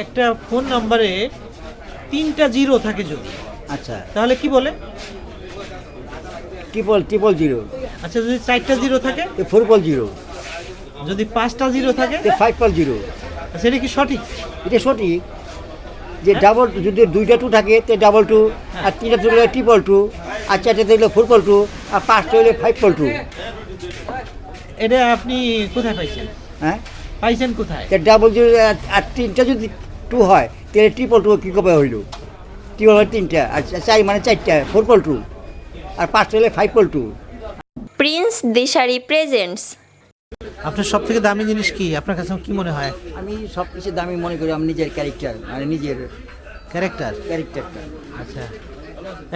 একটা ফোন নাম্বারে তিনটা জিরো থাকে যদি আচ্ছা। তাহলে কি বলে? ট্রিপল ট্রিপল জিরো আচ্ছা যদি চারটা জিরো থাকে? ফোর পল জিরো যদি পাঁচটা জিরো থাকে? ফাইভ পল জিরো সেটা কি সঠিক? এটা সঠিক। যে ডাবল যদি দুইটা টু থাকে তো ডাবল টু আর তিনটা থাকলে ট্রিপল টু আর চারটে থাকলে ফোর পল টু আর পাঁচটা হলে ফাইভ পল টু এটা আপনি কোথায় পাইছেন? হ্যাঁ? পাইছেন কোথায়? ডাবল যদি আর- তিনটা যদি টু হয় তাহলে ট্রিপল টু কী কবে হইল? ট্রিপল হয় তিনটা আর চার মানে চারটা ফোর পল টু আর পাঁচটা হলে ফাইভ পল টু প্রিন্স দিশারি প্রেজেন্টস আপনার সব থেকে দামি জিনিস কি? আপনার কাছে কি মনে হয়? আমি সব কিছু দামি মনে করি আমি নিজের ক্যারেক্টার মানে নিজের ক্যারেক্টার ক্যারেক্টারটা আচ্ছা।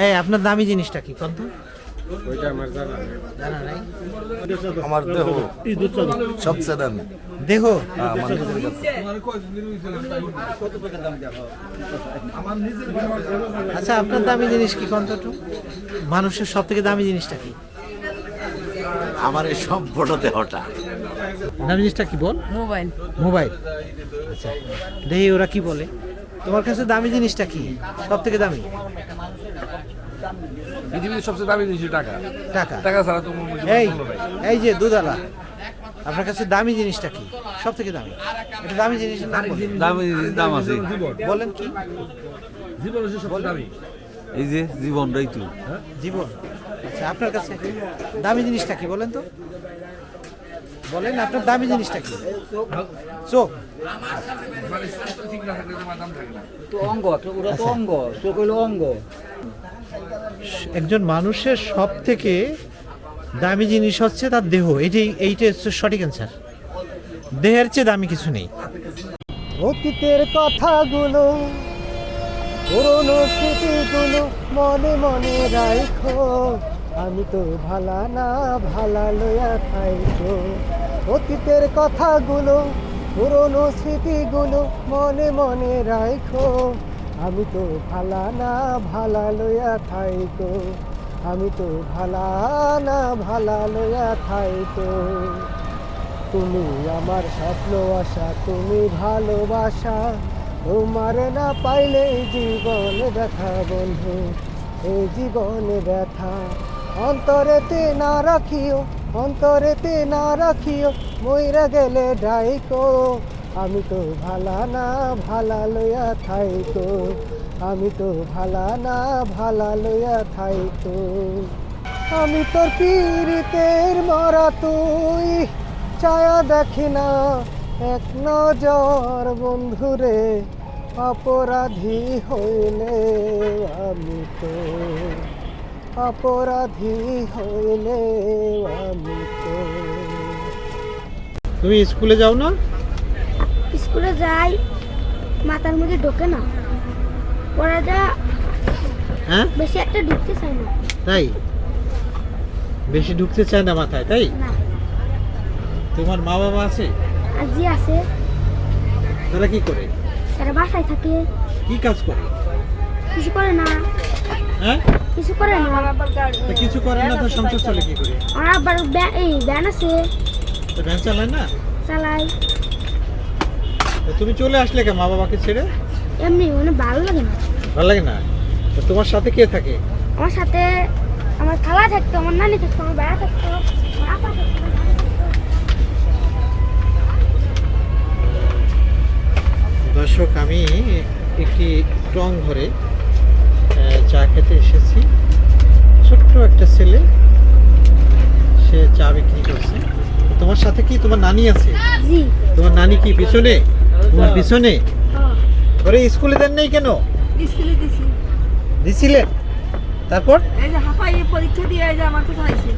এই আপনার দামি জিনিসটা কি? কত জানা নাই। আমার দেহ। সবচেয়ে দামি দেহ? হ্যাঁ, আমার নিজের কাছে। আচ্ছা আপনার দামি জিনিস কি কন্তটু মানুষের সব থেকে দামি জিনিসটা কি? আমার এই সব বড় দেহটা। দামি জিনিসটা কি বল? মোবাইল। মোবাইল। আচ্ছা দেখি ওরা কি বলে? তোমার কাছে দামি জিনিসটা কি? সব থেকে দামি? পৃথিবীর সবচেয়ে দামি জিনিস টাকা। টাকা। টাকা ছাড়া তো এই নাই। এই যে দুধালা আপনার কাছে দামি জিনিসটা কি? সব থেকে দামি। এটা দামি জিনিসের নাম দামি জিনিস দাম আছে। বলেন কি? জীবন হচ্ছে সবচেয়ে দামি। এই যে জীবনটাই তো জীবন। আচ্ছা আপনার কাছে দামি জিনিসটা কি বলেন তো? বলেন আপনার দামি জিনিসটা কি? চোখ। ঠিক না থাকলে তোমার দাম থাকে না। তো অঙ্গ ওরা তো অঙ্গ চোখ হইল অঙ্গ। একজন মানুষের সব থেকে দামি জিনিস হচ্ছে তার দেহ। এইটাই এইটা হচ্ছে সঠিক অ্যান্সার দেহের চেয়ে দামি কিছু নেই। অতীতের কথাগুলো, পুরনো স্মৃতিগুলো মনে মনে রাখো আমি তো ভালা না, ভালা লইয়া খাইছো। অতীতের কথাগুলো, পুরনো স্মৃতিগুলো মনে মনে রাখো আমি তো ভালা না, ভালা লইয়া খাইতো আমি তো ভালা না, ভালা লইয়া খাইতো তুমি আমার স্বপ্ন, আশা, তুমি ভালোবাসা। তোমার না পাইলে জীবন ব্যথা বন্ধু, এই জীবন ব্যথা। অন্তরেতে না রাখিও, অন্তরেতে না রাখিও, মইরা গেলে ডাইকো। আমি তো ভালা না, ভালা লইয়া থাইকো। আমি তো ভালা না, ভালা লইয়া থাইকো। আমি তোর পীড়িতের মরা তুই, ছায়া দেখি না। এক নজর বন্ধুরে অপরাধী হইলে আমি তো। অপরাধী হইলে আমি তো। তুমি স্কুলে যাও না? স্কুলে যাই মাথার মধ্যে ঢোকে না। পড়াটা হ্যাঁ? বেশি একটা ঢুকতে চায় না। তাই? বেশি ঢুকতে চায় না মাথায় তাই? না। তোমার মা বাবা আছে? আজি আছে। তারা কি করে? তারা বাসায় থাকে। কি কাজ করে? কিছু করে না। হ্যাঁ? কিছু করে না। তা কিছু করে না তো সংসার চলে কি করে? আমার আবার এই ব্যান আছে। তো ভ্যান চালায় না? চালাই তো তুমি চলে আসলে কে মা বাবাকে ছেড়ে? এমনি মানে ভালো লাগে না। ভালো লাগে না? তো তোমার সাথে কে থাকে? আমার সাথে আমার খালা থাকতো আমার নানি থাকতো আমার বেড়া থাকতো আপা থাকতো। দর্শক আমি একটি টং ঘরে চা খেতে এসেছি। ছোট্ট একটা ছেলে সে চা বিক্রি করছে। তোমার সাথে কি তোমার নানি আছে? তোমার নানি কি পিছনে? তোমার পিছনে? হ্যাঁ। ওরে স্কুলে দেন নাই কেন? স্কুলে দিছি। দিছিলেন? তারপর? এই যে হাফাই পরীক্ষা দিয়ে এই যে আমার কাছে আইছে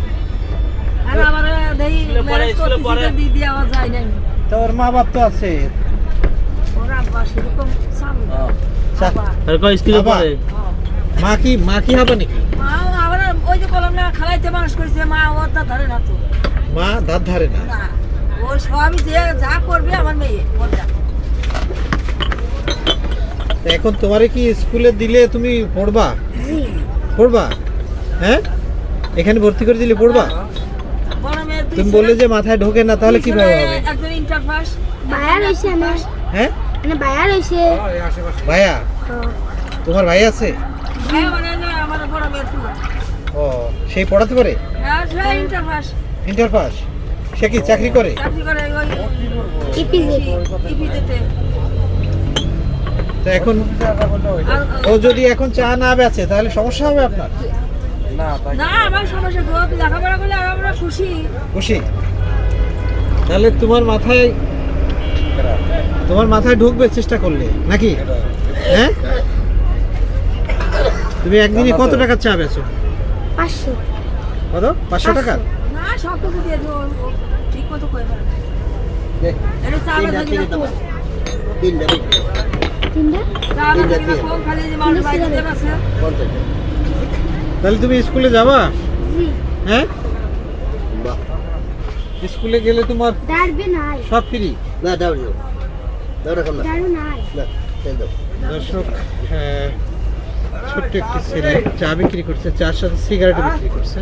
আর আমার দেই ম্যারেজ করতেছি তো দিদি আমার যায় নাই। তো ওর মা বাপ তো আছে। ওর আব্বা সেরকম চালু। চা- আব্বা। বাবা, মা কি মা কি হবে নাকি? মা আবার ওই যে কলম না খালাইতে মানুষ করেছে মা ওর তা ধরে না তো। মা দাঁত ধারে না। না ওর সবই যে যা করবে আমার মেয়ে ওর যা। এখন তোমারে কি স্কুলে দিলে তুমি পড়বা? পড়বা? হ্যাঁ? এখানে ভর্তি করে দিলে পড়বা? দুই তুমি বললে যে মাথায় ঢোকে না তাহলে কীভাবে হবে? হ্যাঁ? মানে ভাইয়া তোমার ভাই আছে? হ্যাঁ মানে ও সেই পড়াতে পারে? হ্যাঁ ইন্টার পাস ইন্টার পাস সে কি চাকরি করে? তো এখন ও যদি এখন চা না বেচে তাহলে সমস্যা হবে আপনার? না আমার সমস্যা লেখাপড়া করলে আমরা খুশি। খুশি? তাহলে তোমার মাথায় তোমার মাথায় ঢুকবে চেষ্টা করলে নাকি? হ্যাঁ? তুমি একদিনে কত টাকা চা বেচো? পাঁচশো। কত? পাঁচশো টাকা? না সব কিছু দিয়ে দিও ঠিক মতো করে তিনটা। তাহলে তুমি স্কুলে যাবা? জি। হ্যাঁ? স্কুলে গেলে তোমার সব ফ্রি? না দাও দর্শক আহ, ছোট্ট একটি ছেলে চা বিক্রি করছে চার সাথে সিগারেট বিক্রি করছে।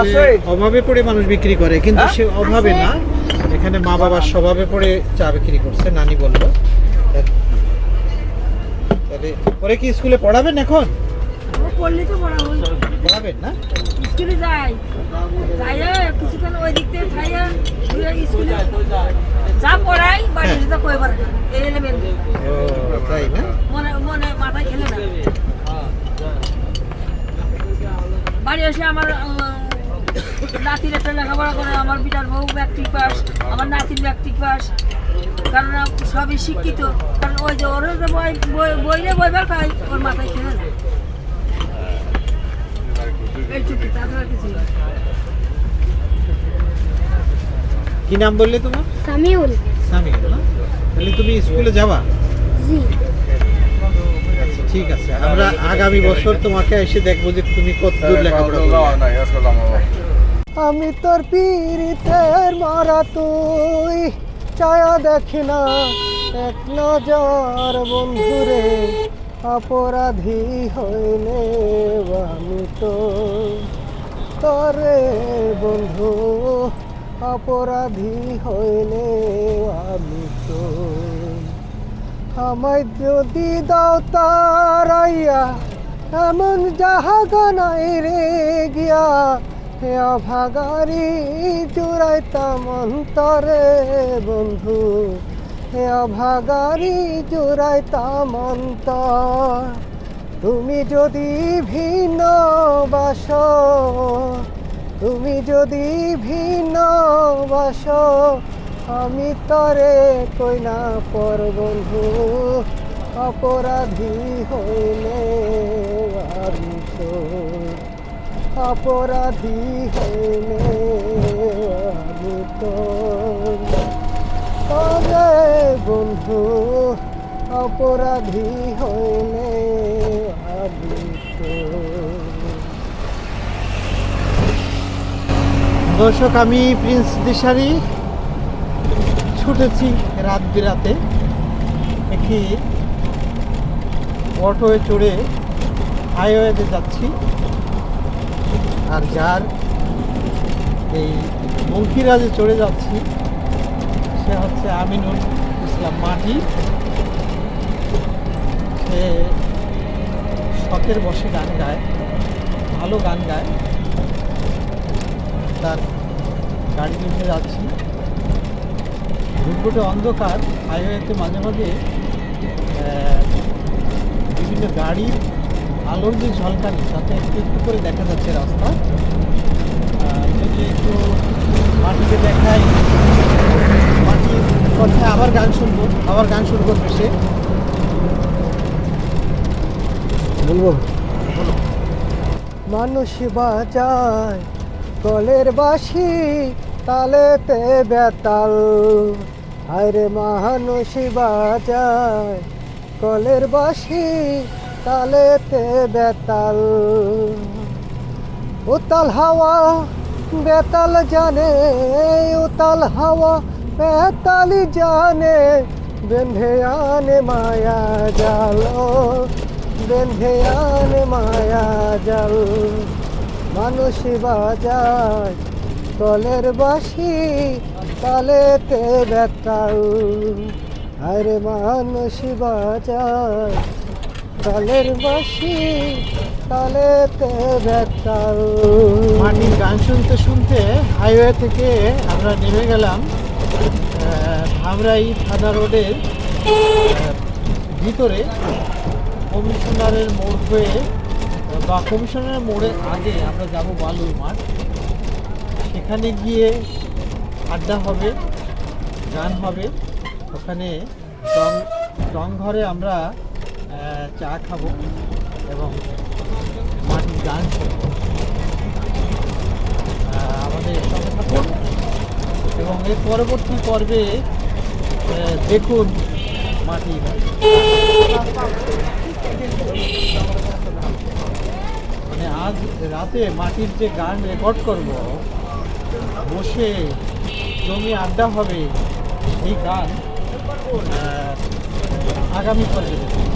আসলে অভাবে পড়ে মানুষ বিক্রি করে কিন্তু সে অভাবে না। এখানে মা বাবার স্বভাবে পড়ে চা বিক্রি করছে নানি বলল। তাহলে ওরে কি স্কুলে পড়াবেন এখন? পড়লে তো পড়া পড়াবেন না? স্কুলে যাই। যাইয়া কিছুক্ষণ ওই দিক থেকে খাইয়া স্কুলে যা পড়াই কই পারে এই ও তাই না? মনে মনে মাথায় খেলে না। বাড়ি এসে আমার নাতির একটা লেখাপড়া করে আমার বিটার বউ ব্যক্তিক পাস আমার নাতির ব্যক্তিক পাস কারণ সবই শিক্ষিত। কারণ ওই যে ওর যে বই বই- বইরে বইবার খাই ওর মাথায় খেলে না এই তাছাড়া কিছু না। কি নাম বললে তোমার? সামিউল। সামিল না? তাহলে তুমি স্কুলে যাবা? জি। ঠিক আছে আমরা আগামী বছর তোমাকে এসে দেখব যে তুমি কত দূর লেখাপড়া আমি তোর পীড়িতের মারা তুই। চায়া দেখি না, এক নজর বন্ধুরে, অপরাধী হইলে আমি তো। তরে বন্ধু, অপরাধী হইলে আমি তো। আমায় যদি দাও তারাইয়া, এমন জাহাগা নাই রে গিয়া। অভাগারি জুড়াইতাম অন্তরে, বন্ধু। হে অভাগারি জুড়াইতাম অন্তর। তুমি যদি ভিন্ন বাস, তুমি যদি ভিন্ন বাস, আমি তরে কই না পর বন্ধু। অপরাধী হইলে আমি অপরাধী হইলে আমি বন্ধু, অপরাধী হইলে দর্শক, আমি প্রিন্স দিশারি ছুটেছি রাত বিরাতে একটি অটোয়ে চড়ে হাইওয়েতে যাচ্ছি। আর যার এই মঙ্কিরাজে চড়ে যাচ্ছি, সে হচ্ছে আমিনুল ইসলাম মাটি। সে শখের বসে গান গায়, ভালো গান গায়। তার গাড়ি উঠে যাচ্ছি। ঘুটঘুটে অন্ধকার হাইওয়েতে মাঝে মাঝে বিভিন্ন গাড়ির আলোর যে ঝলকানি তাতে একটু একটু করে দেখা যাচ্ছে রাস্তা। যদি একটু মাটিকে দেখাই। মাটির কথায় আবার গান শুনব আবার গান শুরু করবে সে বলব মানুষ বাজায় কলের বাসি তালেতে বেতাল। আরে মানুষ বাজায় কলের বাসি তালেতে বেতাল, উতাল হাওয়া বেতাল জানে, উতাল হাওয়া বেতালি জানে, বেঁধে আনে মায়া জাল বেঁধে আনে মায়া জাল। মানুষ বাজায় কলের বাসি তালেতে বেতাল আরে মানুষ বাজায় তালের বাসি তালেতে বেতাল মাটির গান শুনতে শুনতে হাইওয়ে থেকে আমরা নেমে গেলাম ধামরাই থানা রোডের ভিতরে। কমিশনারের মোড় হয়ে, বা কমিশনারের মোড়ের আগে আমরা যাব বালুর মাঠ। সেখানে গিয়ে আড্ডা হবে, গান হবে। ওখানে টং ঘরে আমরা চা খাব এবং মাটির গান শুনব আমাদের এবং এর পরবর্তী পর্বে দেখুন মাটি মানে আজ রাতে মাটির যে গান রেকর্ড করব, বসে জমি আড্ডা হবে এই গান আগামী দেখুন।